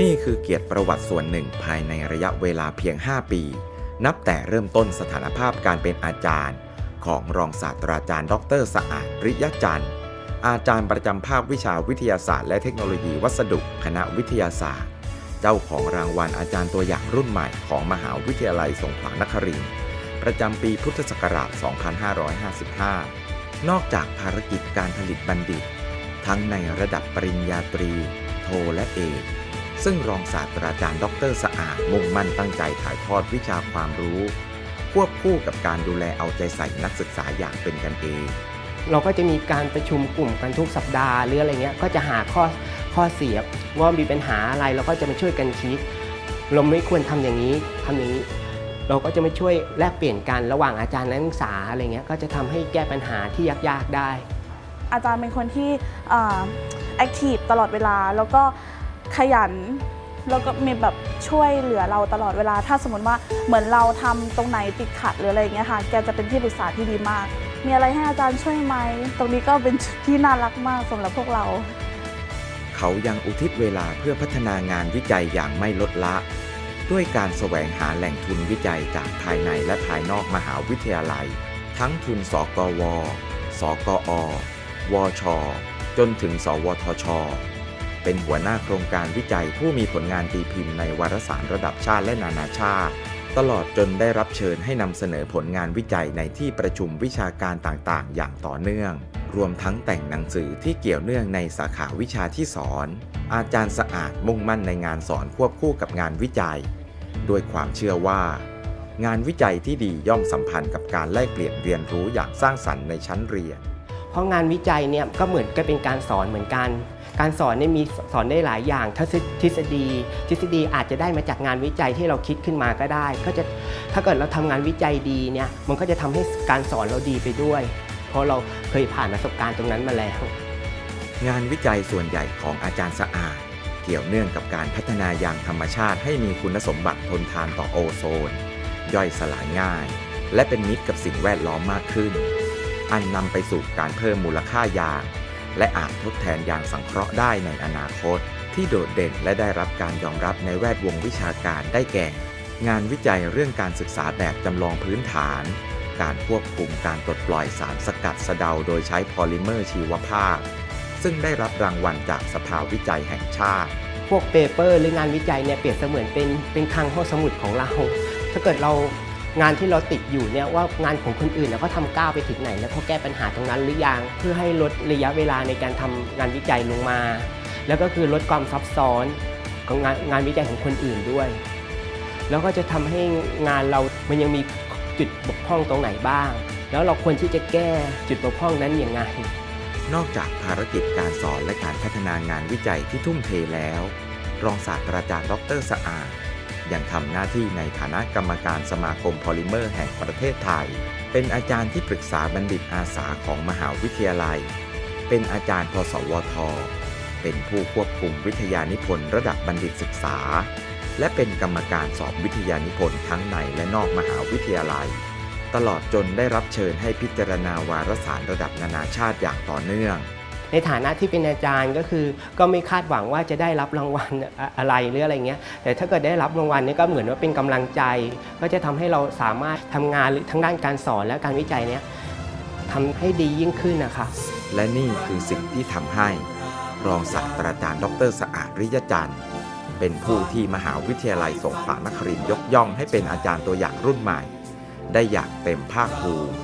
นี่คือเกียรติประวัติส่วนหนึ่งภายในระยะเวลาเพียง 5 ปี นับแต่เริ่มต้นสถานภาพการเป็นอาจารย์ ของรองศาสตราจารย์ ดรสะอาดริยจันทร์ อาจารย์ประจำภาควิชาวิทยาศาสตร์และเทคโนโลยีวัสดุคณะวิทยาศาสตร์ เจ้าของรางวัลอาจารย์ตัวอย่างรุ่นใหม่ของมหาวิทยาลัยสงขลานครินทร์ประจำปีพุทธศักราช 2555 นอกจากภารกิจการผลิตบัณฑิต ทั้งในระดับปริญญาตรี โทและเอก ซึ่งรองศาสตราจารย์ ดรสะอาดมุ่งมั่นตั้งใจถ่ายทอดวิชาความรู้ ควบคู่กับการดูแลเอาใจใส่นักศึกษาอย่างเป็นกันเอง เราก็จะมีการประชุมกลุ่มกันทุกสัปดาห์หรืออะไรเงี้ยก็จะหาข้อข้อเสียว่ามีปัญหาอะไรเราก็จะมาช่วยกันคิดเราไม่ควรทำอย่างนี้ทำอย่างนี้ เราก็จะมาช่วยแลกเปลี่ยนกันระหว่างอาจารย์และนักศึกษาอะไรเงี้ยก็จะทำให้แก้ปัญหาที่ยากๆได้ อาจารย์เป็นคนที่แอคทีฟตลอดเวลาแล้วก็ ขยันแล้วก็มีแบบช่วยเหลือเราตลอดเวลา ถ้าสมมติว่าเหมือนเราทำตรงไหนติดขัดหรืออะไรอย่างเงี้ยค่ะ แกจะเป็นที่ปรึกษาที่ดีมาก มีอะไรให้อาจารย์ช่วยไหม ตรงนี้ก็เป็นที่น่ารักมากสำหรับพวกเรา เขายังอุทิศเวลาเพื่อพัฒนางานวิจัยอย่างไม่ลดละ ด้วยการแสวงหาแหล่งทุนวิจัยจากภายในและภายนอกมหาวิทยาลัย ทั้งทุนสกว สกอ วช จนถึง สวทช เป็นหัวหน้าโครงการวิจัยผู้มีผลงานตีพิมพ์ในวารสารระดับชาติและนานาชาติ ตลอดจนได้รับเชิญให้นำเสนอผลงานวิจัยในที่ประชุมวิชาการต่างๆ อย่างต่อเนื่อง รวมทั้งแต่งหนังสือที่เกี่ยวเนื่องในสาขาวิชาที่สอน อาจารย์สะอาดมุ่งมั่นในงานสอนควบคู่กับงานวิจัย ด้วยความเชื่อว่า งานวิจัยที่ดีย่อมสัมพันธ์กับการแลกเปลี่ยนเรียนรู้อย่างสร้างสรรค์ในชั้นเรียน เพราะงานวิจัยเนี่ยก็เหมือนกับเป็นการสอนเหมือนกัน การสอนเนี่ยมีสอนได้หลายอย่างถ้าทฤษฎี ทฤษฎีอาจจะได้มาจากงานวิจัยที่เราคิดขึ้นมาก็ได้ ก็จะถ้าเกิดเราทำงานวิจัยดีเนี่ยมันก็จะทำให้การสอนเราดีไปด้วย เพราะเราเคยผ่านประสบการณ์ตรงนั้นมาแล้ว งานวิจัยส่วนใหญ่ของอาจารย์สะอาด เกี่ยวเนื่องกับการพัฒนายางธรรมชาติให้มีคุณสมบัติทนทานต่อโอโซน ย่อยสลายง่าย และเป็นมิตรกับสิ่งแวดล้อมมากขึ้น อันนำไปสู่การเพิ่มมูลค่ายาง และอาจทดแทนยางสังเคราะห์ได้ในอนาคต ที่โดดเด่นและได้รับการยอมรับในแวดวงวิชาการได้แก่ งานวิจัยเรื่องการศึกษาแบบจำลองพื้นฐาน การควบคุมการปลดปล่อยสารสกัดสะเดาโดยใช้พอลิเมอร์ชีวภาพ ซึ่งได้รับรางวัลจากสภาวิจัยแห่งชาติ พวกเปเปอร์หรืองานวิจัยเนี่ยเปรียบเสมือนเป็นเป็นคลังห้องสมุดของเรา ถ้าเกิดเรา งานที่เราติดอยู่เนี่ยว่างานของคนอื่นเนี่ยเขาทำก้าวไปถึงไหน แล้วเขาแก้ปัญหาตรงนั้นหรือยังเพื่อให้ลดระยะเวลาในการทำงานวิจัยลงมา แล้วก็คือลดความซับซ้อนของงานงานวิจัยของคนอื่นด้วย แล้วก็จะทำให้งานเรามันยังมีจุดบกพร่องตรงไหนบ้าง แล้วเราควรที่จะแก้จุดบกพร่องนั้นอย่างไงนอกจากภารกิจการสอนและการพัฒนางานวิจัยที่ทุ่มเทแล้ว รองศาสตราจารย์ดรสะอาด ยังทำหน้าที่ในฐานะกรรมการสมาคมพอลิเมอร์แห่งประเทศไทย เป็นอาจารย์ที่ปรึกษาบัณฑิตอาสาของมหาวิทยาลัย เป็นอาจารย์พสวท เป็นผู้ควบคุมวิทยานิพนธ์ระดับบัณฑิตศึกษา และเป็นกรรมการสอบวิทยานิพนธ์ทั้งในและนอกมหาวิทยาลัย ตลอดจนได้รับเชิญให้พิจารณาวารสารระดับนานาชาติอย่างต่อเนื่อง ในฐานะที่เป็นอาจารย์ก็คือ ก็ไม่คาดหวังว่าจะได้รับรางวัลอะไรหรืออะไรเงี้ยแต่ถ้าเกิดได้รับรางวัลนี่ก็เหมือนว่าเป็นกำลังใจ ก็จะทำให้เราสามารถทำงานหรือทั้งด้านการสอนและการวิจัยเนี้ยทำให้ดียิ่งขึ้นนะคะและนี่คือสิ่งที่ทำให้รองศาสตราจารย์ ดรสะอาดริยจันทร์เป็นผู้ที่มหาวิทยาลัยสงขลานครินยกย่องให้เป็นอาจารย์ตัวอย่างรุ่นใหม่ ได้อย่างเต็มภาคภูมิ